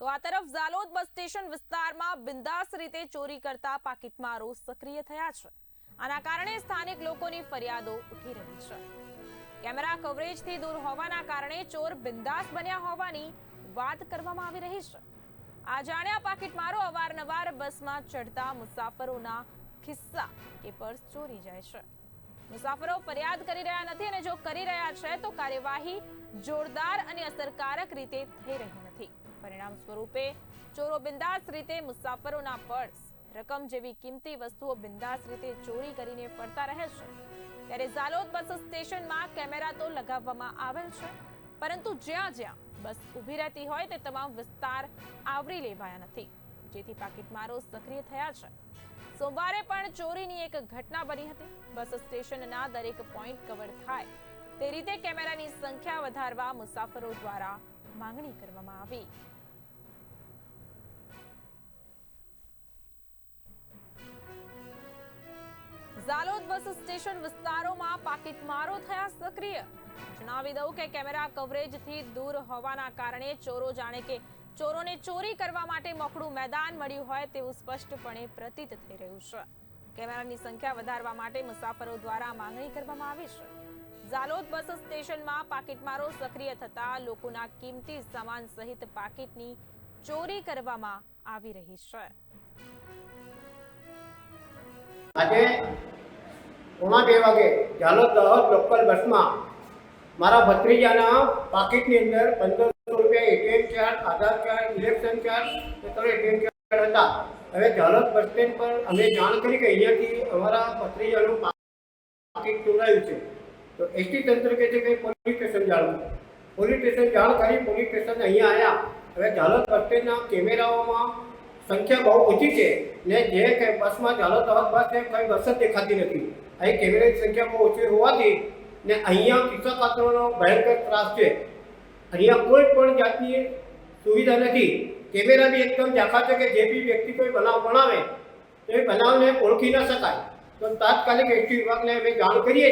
તો આ તરફ ઝાલોદ બસ સ્ટેશન વિસ્તારમાં બિંદાસ રીતે ચોરી કરતા પાકીટમારો સક્રિય થયા છે. આના કારણે સ્થાનિક લોકોની ફરિયાદો ઉઠી રહી છે. કેમેરા કવરેજથી દૂર હોવાના કારણે ચોર બિંદાસ બન્યા હોવાની વાત કરવામાં આવી રહી છે. આ જાણ્યા પાકીટમારો અવારનવાર બસમાં ચડતા મુસાફરોના ખિસ્સા કે પર્સ ચોરી જાય છે. મુસાફરો ફરિયાદ કરી રહ્યા નથી અને જો કરી રહ્યા છે, તો કાર્યવાહી જોરદાર અને અસરકારક રીતે થઈ રહી નથી. પરિણામ સ્વરૂપે ચોરો બિંદાસ રીતે મુસાફરોના પર્સ, રકમ જેવી કિંમતી વસ્તુઓ બિંદાસ રીતે ચોરી કરીને ફરતા રહે છે. ત્યારે ઝાલોદ બસ સ્ટેશનમાં કેમેરા તો લગાવવામાં આવેલ છે, પરંતુ જ્યાં જ્યાં બસ ઊભી રહેતી હોય તે તમામ વિસ્તાર આવરી લેવાયા નથી. જેથી પાકીટમારો સક્રિય થયા છે. સોમવારે પણ ચોરીની એક ઘટના બની હતી. બસ સ્ટેશનના દરેક પોઈન્ટ કવર થાય. તે રીતે કેમેરાની સંખ્યા વધારવા મુસાફરો દ્વારા માંગણી કરવામાં આવી. ઝાલોદ બસ સ્ટેશન વિસ્તારોમાં પાકીટમારો થયા સક્રિય. જણાવી દઉં કે કેમેરા કવરેજથી દૂર હોવાના કારણે ચોરો જાણે કે ચોરોને ચોરી કરવા માટે મોકળું મેદાન મળ્યું હોય તેવું સ્પષ્ટપણે પ્રતીત થઈ રહ્યું છે. કેમેરાની સંખ્યા વધારવા માટે મુસાફરો દ્વારા માંગણી કરવામાં આવી છે. ઝાલોદ બસ સ્ટેશનમાં પાકીટમારો સક્રિય થતા લોકોના કિંમતી સામાન સહિત પાકીટની ચોરી કરવામાં આવી રહી છે. આજે પોણા બે વાગે ઝાલોદ લોકલ બસમાં મારા ભત્રીજાના પાકીટની અંદર પંદરસો ATM card Aadhaar card election card ATM charge હતા. હવે ઝાલોદ બસ સ્ટેન્ડ પર અમે જાણ કરી કે અહીંયાથી અમારા પાકીટ ચોરાયું છે. તો એસટી તંત્ર કહે છે કે પોલીસ સ્ટેશન જાણવું. પોલીસ સ્ટેશન જાણ કરી, પોલીસ સ્ટેશન અહીંયા આવ્યા હવે ઝાલોદ બસ સ્ટેન્ડના કેમેરાઓમાં સંખ્યા બહુ ઓછી છે ને જે કંઈ બસમાં ચાલો તો બસ છે, કઈ બસ જ દેખાતી નથી. અહીં કેમેરાની સંખ્યા બહુ ઓછી હોવાથી ને અહીંયા કિસ્સા પાત્રોનો ભયંકર ત્રાસ છે. અહીંયા કોઈ પણ જાતની સુવિધા નથી. કેમેરા બી એકદમ ઝાંખા છે કે જે બી વ્યક્તિ કોઈ બનાવ બનાવે, તો એ બનાવને ઓળખી ન શકાય. તો તાત્કાલિક એસટી વિભાગને અમે જાણ કરીએ.